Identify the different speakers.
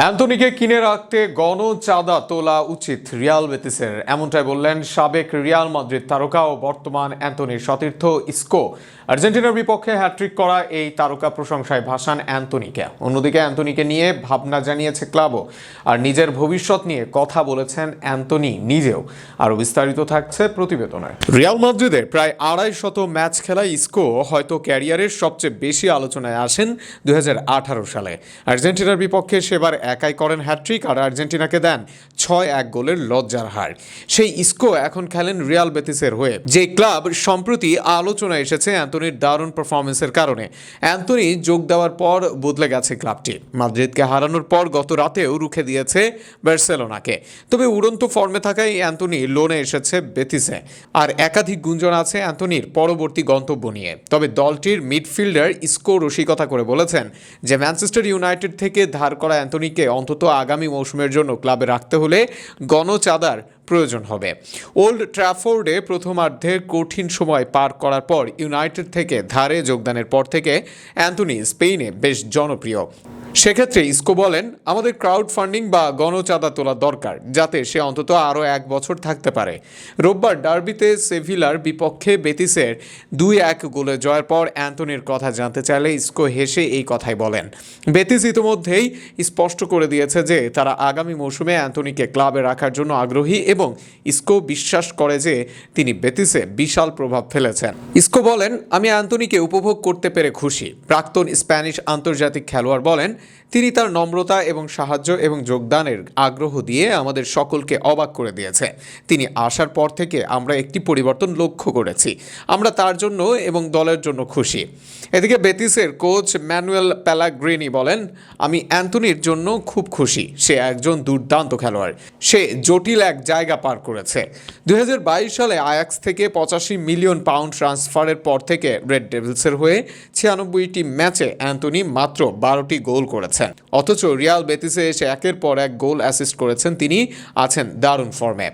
Speaker 1: অ্যান্টনিকে কিনে রাখতে গণ চাঁদা তোলা উচিত রিয়াল বেতিসের। এমনটাই বললেন সাবেক রিয়াল মাদ্রিদ তারকা ও বর্তমান অ্যান্টনির সতীর্থ ইস্কো। আর্জেন্টিনার বিপক্ষে হ্যাট্রিক করা এই তারকা প্রশংসায় ভাসান অ্যান্টনিকে অন্যদিকে অ্যান্টনিকে নিয়ে ভাবনা জানিয়েছে ক্লাবও। আর নিজের ভবিষ্যৎ নিয়ে কথা বলেছেন অ্যান্টনি নিজেও। আরও বিস্তারিত থাকছে প্রতিবেদনে। রিয়াল মাদ্রিদের প্রায় আড়াই শত ম্যাচ খেলা ইস্কো হয়তো ক্যারিয়ারের সবচেয়ে বেশি আলোচনায় আসেন দুই হাজার আঠারো সালে। আর্জেন্টিনার বিপক্ষে সেবার একাই করেন হ্যাট্রিক আর আর্জেন্টিনাকে দেন ছয় এক গোলের লজ্জার হার। সেই ইস্কো এখন খেলেন রিয়াল বেতিসের হয়ে। যে ক্লাব সম্প্রতি আলোচনায় এসেছে অ্যান্টনির দারুণ পারফরমেন্সের কারণে। অ্যান্টনি যোগ দেওয়ার পর বদলে গেছে ক্লাবটি। মাদ্রিদকে হারানোর পর গত রাতেও রুখে দিয়েছে বার্সেলোনাকে। তবে উড়ন্ত ফর্মে থাকায় অ্যান্টনি লোনে এসেছে বেতিসে। আর একাধিক গুঞ্জন আছে অ্যান্টনির পরবর্তী গন্তব্য নিয়ে। তবে দলটির মিডফিল্ডার ইস্কো রসিকতা করে বলেছেন যে, ম্যানচেস্টার ইউনাইটেড থেকে ধার করা অ্যান্টনিকে অন্তত আগামী মৌসুমের জন্য ক্লাবে রাখতে হলে গণচাঁদার প্রয়োজন হবে। ওল্ড ট্র্যাফোর্ডে প্রথমার্ধে কঠিন সময় পার করার পর ইউনাইটেড থেকে ধারে যোগদানের পর থেকে অ্যান্থনি স্পেনে বেশ জনপ্রিয়। সেক্ষেত্রে ইস্কো বলেন, আমাদের ক্রাউড ফান্ডিং বা গণচাঁদা তোলা দরকার, যাতে সে অন্তত আরও এক বছর থাকতে পারে। রোববার ডার্বিতে সেভিলার বিপক্ষে বেতিসের দুই এক গোলে জয়ের পর অ্যান্টনির কথা জানতে চাইলে ইস্কো হেসে এই কথাই বলেন। বেতিস ইতিমধ্যেই স্পষ্ট করে দিয়েছে যে, তারা আগামী মৌসুমে অ্যান্টনিকে ক্লাবে রাখার জন্য আগ্রহী এবং ইস্কো বিশ্বাস করে যে, তিনি বেতিসে বিশাল প্রভাব ফেলেছেন। ইস্কো বলেন, আমি অ্যান্টনিকে উপভোগ করতে পেরে খুশি। প্রাক্তন স্প্যানিশ আন্তর্জাতিক খেলোয়াড় বলেন তিনি তার নম্রতা এবং সাহায্য এবং যোগদানের আগ্রহ দিয়ে আমাদের সকলকে অবাক করে দিয়েছে। তিনি আসার পর থেকে আমরা একটি পরিবর্তন লক্ষ্য করেছি। আমরা তার জন্য এবং দলের জন্য খুশি। এদিকে বেতিসের কোচ ম্যানুয়েল প্যালাগ্রিনি বলেন, আমি অ্যান্থনির জন্য খুব খুশি। সে একজন দুর্দান্ত খেলোয়াড়। সে জটিল এক জায়গা পার করেছে। দুই হাজার বাইশ সালে আয়াক্স থেকে পঁচাশি মিলিয়ন পাউন্ড ট্রান্সফারের পর থেকে রেড ডেভিলসের হয়ে ছিয়ানব্বইটি ম্যাচে অ্যান্থনি মাত্র বারোটি গোল করেছেন। অথচ রিয়াল বেতিসে এসে একের পর এক গোল অ্যাসিস্ট করেছেন তিনি, আছেন দারুণ ফর্মে